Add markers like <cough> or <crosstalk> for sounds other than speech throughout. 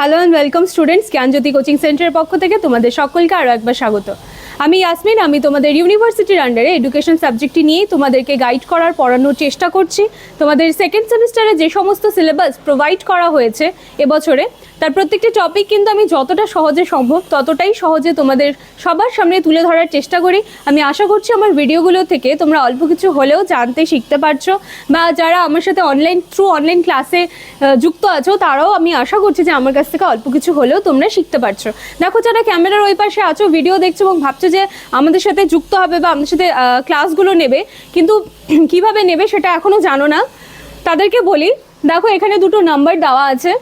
Hello and welcome students Gyanjyoti coaching সেন্টারের পক্ষ থেকে তোমাদের সকলকে আরও একবার স্বাগত। আমি ইয়াসমিন, আমি তোমাদের ইউনিভার্সিটির আন্ডারে এডুকেশন সাবজেক্টটি নিয়েই তোমাদেরকে গাইড করার, পড়ানোর চেষ্টা করছি। তোমাদের সেকেন্ড সেমিস্টারে যে সমস্ত সিলেবাস প্রোভাইড করা হয়েছে এবছরে, তার প্রত্যেকটি টপিক কিন্তু আমি যতটা সহজে সম্ভব, ততটাই সহজে তোমাদের সবার সামনে তুলে ধরার চেষ্টা করি। আমি আশা করছি আমার ভিডিওগুলো থেকে তোমরা অল্প কিছু হলেও জানতে, শিখতে পারছ বা যারা আমার সাথে অনলাইন থ্রু অনলাইন ক্লাসে যুক্ত আছো, তারাও আমি আশা করছি যে আমার কাছ থেকে অল্প কিছু হলেও তোমরা শিখতে পারছ। দেখো যারা ক্যামেরার ওই পাশে আছো ভিডিও দেখছ এবং ভাবছ যে আমাদের সাথে যুক্ত হবে বা আমাদের সাথে ক্লাসগুলো নেবে। কিন্তু <clears throat> কীভাবে নেবে সেটা এখনও জানো না। তাদেরকে বলি, দেখো এখানে দুটো নাম্বার দেওয়া আছে।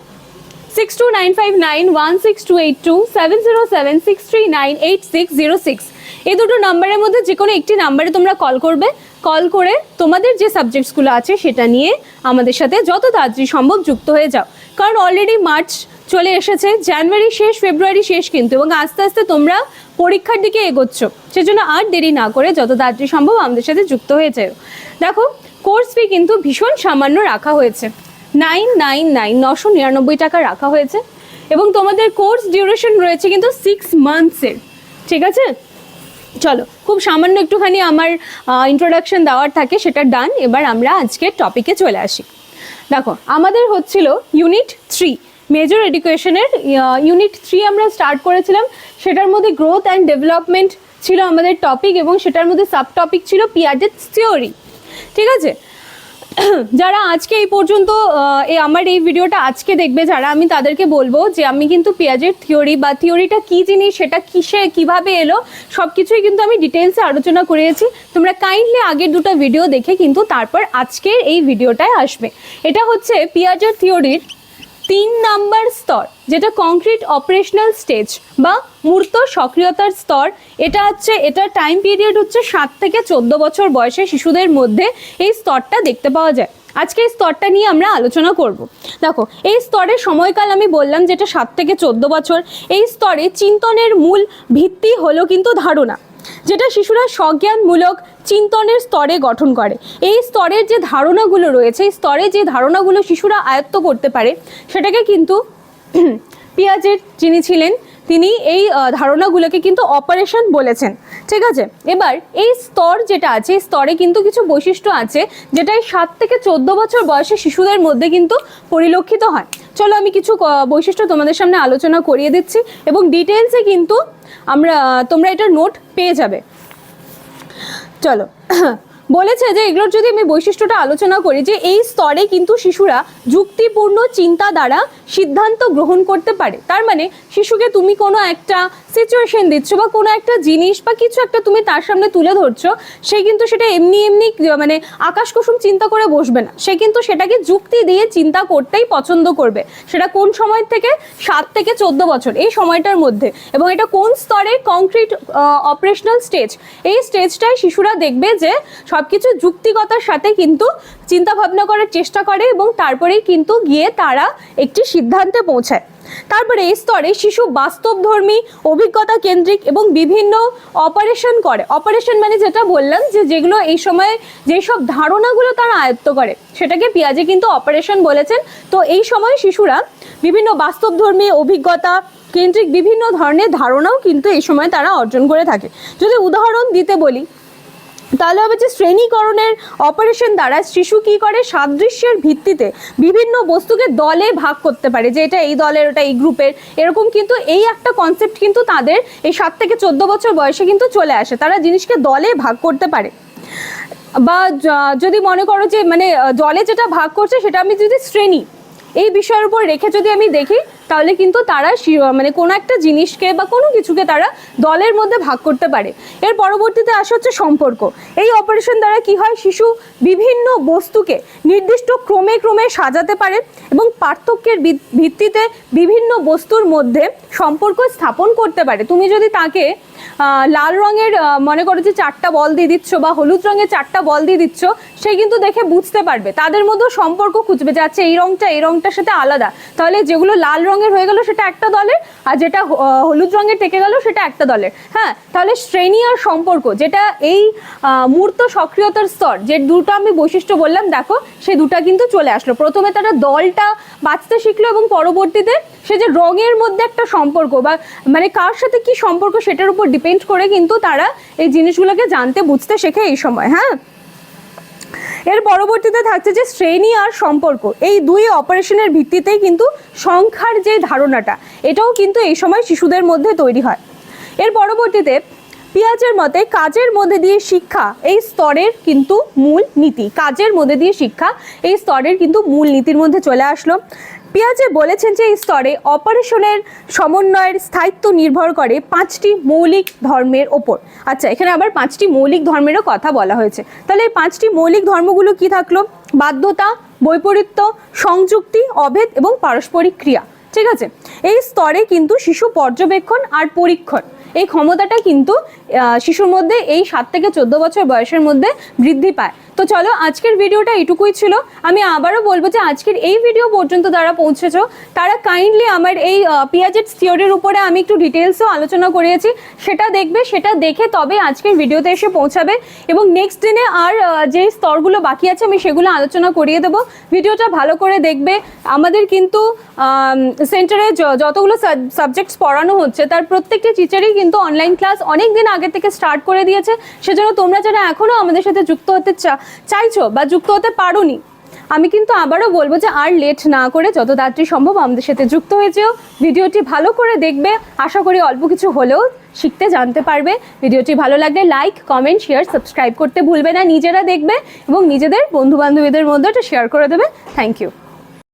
Six two nine five nine one six two eight two seven zero seven six three nine eight six zero six এই দুটো নাম্বারের মধ্যে যে কোনো একটি নাম্বারে তোমরা কল করবে। কল করে তোমাদের যে সাবজেক্টসগুলো আছে সেটা নিয়ে আমাদের সাথে যত তাড়াতাড়ি সম্ভব যুক্ত হয়ে যাও। কারণ অলরেডি মার্চ চলে এসেছে। জানুয়ারি শেষ, ফেব্রুয়ারি শেষ কিন্তু এবং আস্তে আস্তে তোমরা পরীক্ষার দিকে এগোচ্ছ। সেজন্য আর দেরি না করে যত তাড়াতাড়ি সম্ভব আমাদের সাথে যুক্ত হয়ে যাও। দেখো কোর্স ফি কিন্তু ভীষণ সামান্য রাখা হয়েছে। নাইন নাইন নাইন নশো নিরানব্বই টাকা রাখা হয়েছে এবং তোমাদের কোর্স ডিউরেশন রয়েছে কিন্তু সিক্স মান্থসের ঠিক আছে? চলো, খুব সামান্য একটুখানি আমার ইন্ট্রোডাকশন দেওয়ার থাকে, সেটা ডান এবার আমরা আজকের টপিকে চলে আসি। দেখো, আমাদের হচ্ছিল ইউনিট থ্রি মেজর এডুকেশনের ইউনিট থ্রি আমরা স্টার্ট করেছিলাম। সেটার মধ্যে গ্রোথ অ্যান্ড ডেভেলপমেন্ট ছিল আমাদের টপিক এবং সেটার মধ্যে সাব টপিক ছিল পিয়াজের থিওরি ঠিক আছে? <clears throat> যারা আজকে এই পর্যন্ত আমার এই ভিডিওটা আজকে দেখবে, যারা আমি তাদেরকে বলব যে আমি কিন্তু পেঁয়াজের থিওরি বা থিওরিটা কি জিনিস, সেটা কিসে, কীভাবে এলো সব কিছুই কিন্তু আমি ডিটেলসে আলোচনা করেছি। তোমরা কাইন্ডলি আগের দুটো ভিডিও দেখে কিন্তু তারপর আজকের এই ভিডিওটায় আসবে। এটা হচ্ছে পেঁয়াজের থিওরির তিন নাম্বার স্তর, যেটা কংক্রিট অপারেশনাল স্টেজ বা মূর্ত সক্রিয়তার স্তর, এটা হচ্ছে এটার টাইম পিরিয়ড হচ্ছে সাত থেকে চোদ্দ বছর বয়সে শিশুদের মধ্যে এই স্তরটা দেখতে পাওয়া যায়। আজকে এই স্তরটা নিয়ে আমরা আলোচনা করব। দেখো, এই স্তরের সময়কাল আমি বললাম যেটা সাত থেকে চোদ্দ বছর। এই স্তরে চিন্তনের মূল ভিত্তি হলো কিন্তু ধারণা, যেটা শিশুরা স্বজ্ঞানমূলক চিন্তনের স্তরে গঠন করে। এই স্তরের যে ধারণাগুলো রয়েছে, এই স্তরে যে ধারণাগুলো শিশুরা আয়ত্ত করতে পারে, সেটাকে কিন্তু <clears throat> পিয়াজের যিনি ছিলেন, তিনি এই ধারণাগুলোকে কিন্তু অপারেশন বলেছেন। ঠিক আছে? এবার এই স্তর যেটা আছে, এই স্তরে কিন্তু কিছু বৈশিষ্ট্য আছে যেটা এই সাত থেকে চোদ্দ বছর বয়সে শিশুদের মধ্যে কিন্তু পরিলক্ষিত হয়। চলো আমি কিছু বৈশিষ্ট্য তোমাদের সামনে আলোচনা করিয়ে দিচ্ছি এবং ডিটেলসে কিন্তু আমরা, তোমরা এটা নোট পেয়ে যাবে। চলো। <coughs> বলেছে যে এগুলোর যদি আমি বৈশিষ্ট্যটা আলোচনা করি যে এই স্তরে কিন্তু শিশুরা যুক্তিপূর্ণ চিন্তা দ্বারা সিদ্ধান্ত গ্রহণ করতে পারে। তার মানে শিশুকে তুমি কোনো একটা সিচুয়েশন দিচ্ছ বা কোনো একটা জিনিস বা কিছু একটা তুমি তার সামনে তুলে ধরছো, সে কিন্তু সেটা এমনি এমনি মানে আকাশ কুসুম চিন্তা করে বসবে না। সে কিন্তু সেটাকে যুক্তি দিয়ে চিন্তা করতেই পছন্দ করবে। সেটা কোন সময় থেকে? সাত থেকে চোদ্দ বছর, এই সময়টার মধ্যে। এবং এটা কোন স্তরে? কংক্রিট অপারেশনাল স্টেজ এই স্টেজটায় শিশুরা দেখবে যে সব কিছু যুক্তিগতার সাথে কিন্তু চিন্তা ভাবনা করার চেষ্টা করে এবং তারপরেই কিন্তু গিয়ে তারা একটি সিদ্ধান্তে পৌঁছায়। তারপরে এই স্তরে শিশু বাস্তবধর্মী, অভিজ্ঞতা কেন্দ্রিক এবং বিভিন্ন অপারেশন করে। অপারেশন মানে যেটা বললাম যে যেগুলো এই সময়ে যেসব ধারণাগুলো তারা আয়ত্ত করে, সেটাকে পিয়াজে কিন্তু অপারেশন বলেছেন। তো এই সময় শিশুরা বিভিন্ন বাস্তবধর্মী, অভিজ্ঞতা কেন্দ্রিক বিভিন্ন ধরনের ধারণাও কিন্তু এই সময় তারা অর্জন করে থাকে। যদি উদাহরণ দিতে বলি তাহলে হবে যে শ্রেণীকরণের অপারেশন দ্বারা শিশু কি করে? সাদৃশ্যের ভিত্তিতে বিভিন্ন বস্তুকে দলে ভাগ করতে পারে, যে এটা এই দলের, ওটা এই গ্রুপের। এরকম কিন্তু এই একটা কনসেপ্ট কিন্তু তাদের এই সাত থেকে চোদ্দ বছর বয়সে কিন্তু চলে আসে। তারা জিনিসকে দলে ভাগ করতে পারে। বা যদি মনে করো যে মানে দলে যেটা ভাগ করছে সেটা আমি যদি শ্রেণি, এই বিষয়ের উপর রেখে যদি আমি দেখি তাহলে কিন্তু তারা মানে কোনো একটা জিনিসকে বা কোনো কিছুকে তারা দলের মধ্যে ভাগ করতে পারে। এর পরবর্তীতে আসে হচ্ছে সম্পর্ক। এই অপারেশন দ্বারা কি হয়? শিশু বিভিন্ন বস্তুকে নির্দিষ্ট ক্রমে ক্রমে সাজাতে পারে এবং পার্থক্যের ভিত- ভিত্তিতে বিভিন্ন বস্তুর মধ্যে সম্পর্ক স্থাপন করতে পারে। তুমি যদি তাকে লাল রঙের মনে করো যে চারটা বল দিয়ে দিচ্ছ বা হলুদ রঙের চারটা বল দিয়ে দিচ্ছ, সে কিন্তু দেখে বুঝতে পারবে। তাদের মধ্যে সম্পর্ক খুঁজবে যে আচ্ছা এই রঙটা, এই রঙটার সাথে আলাদা। তাহলে যেগুলো লাল রঙের হয়ে গেল সেটা একটা দলের, আর যেটা হলুদ রঙের থেকে গেল সেটা একটা দলের। হ্যাঁ তাহলে শ্রেণি আর সম্পর্ক, যেটা এই মূর্ত সক্রিয়তার স্তর, যে দুটো আমি বৈশিষ্ট্য বললাম, দেখো, সে দুটা কিন্তু চলে আসলো। প্রথমে তারা দলটা বাঁচতে শিখলো এবং পরবর্তীতে সে যে রঙের মধ্যে একটা সম্পর্ক বা মানে কার সাথে কি সম্পর্ক সেটার উপর ডিপেন্ড করে কিন্তু তারা এই জিনিসগুলোকে জানতে, বুঝতে শেখে এই সময় হ্যাঁ? এর পরবর্তীতে থাকছে যে শ্রেণি আর সম্পর্ক। এই দুই অপারেশনের ভিত্তিতেই কিন্তু সংখ্যার যে ধারণাটা, এটাও কিন্তু এই সময় শিশুদের মধ্যে তৈরি হয়। এর পরবর্তীতে পিয়াজের মতে কাজের মধ্যে দিয়ে শিক্ষা এই স্তরের কিন্তু মূল নীতি। কাজের মধ্যে দিয়ে শিক্ষা এই স্তরের কিন্তু মূল নীতির মধ্যে চলে আসলো। পিয়াজে বলেছেন যে এই স্তরে অপারেশনের সমন্বয়ের স্থায়িত্ব নির্ভর করে পাঁচটি মৌলিক ধর্মের ওপর। আচ্ছা এখানে আবার পাঁচটি মৌলিক ধর্মেরও কথা বলা হয়েছে। তাহলে এই পাঁচটি মৌলিক ধর্মগুলো কি থাকল? বাধ্যতা, বৈপরীত্য, সংযুক্তি, অভেদ এবং পারস্পরিক ক্রিয়া। ঠিক আছে? এই স্তরে কিন্তু শিশু পর্যবেক্ষণ আর পরীক্ষণ। এই ক্ষমতাটা কিন্তু শিশুর মধ্যে এই সাত থেকে চোদ্দ বছর বয়সের মধ্যে বৃদ্ধি পায়। তো চলো আজকের ভিডিওটা এটুকুই ছিল। আমি আবারও বলব যে আজকের এই ভিডিও পর্যন্ত যারা পৌঁছেছো, তারা কাইন্ডলি আমার এই পিয়াজেট থিওরির উপরে আমি একটু ডিটেলসও আলোচনা করিয়েছি। সেটা দেখবে, সেটা দেখে তবে আজকের ভিডিওতে এসে পৌঁছাবে। এবং নেক্সট দিনে আর যে স্তরগুলো বাকি আছে, আমি সেগুলো আলোচনা করিয়ে দেবো। ভিডিওটা ভালো করে দেখবে। আমাদের কিন্তু সেন্টারে যতগুলো সাবজেক্টস পড়ানো হচ্ছে, তার প্রত্যেকটি টিচারই কিন্তু অনলাইন ক্লাস অনেক দিন আগে থেকে স্টার্ট করে দিয়েছে। সেজন্য তোমরা যারা এখনও আমাদের সাথে যুক্ত হতে চাইছো বা যুক্ত হতে পারোনি, আমি কিন্তু আবারও বলব যে আর লেট না করে যত তাড়াতাড়ি সম্ভব আমাদের সাথে যুক্ত হয়ে যেও। ভিডিওটি ভালো করে দেখবে, আশা করি অল্প কিছু হলেও শিখতে জানতে পারবে। ভিডিওটি ভালো লাগলে লাইক কমেন্ট শেয়ার সাবস্ক্রাইব করতে ভুলবে না, নিজেরা দেখবে এবং নিজেদের বন্ধু বান্ধবীদের মধ্যে এটা শেয়ার করে দেবে। Thank you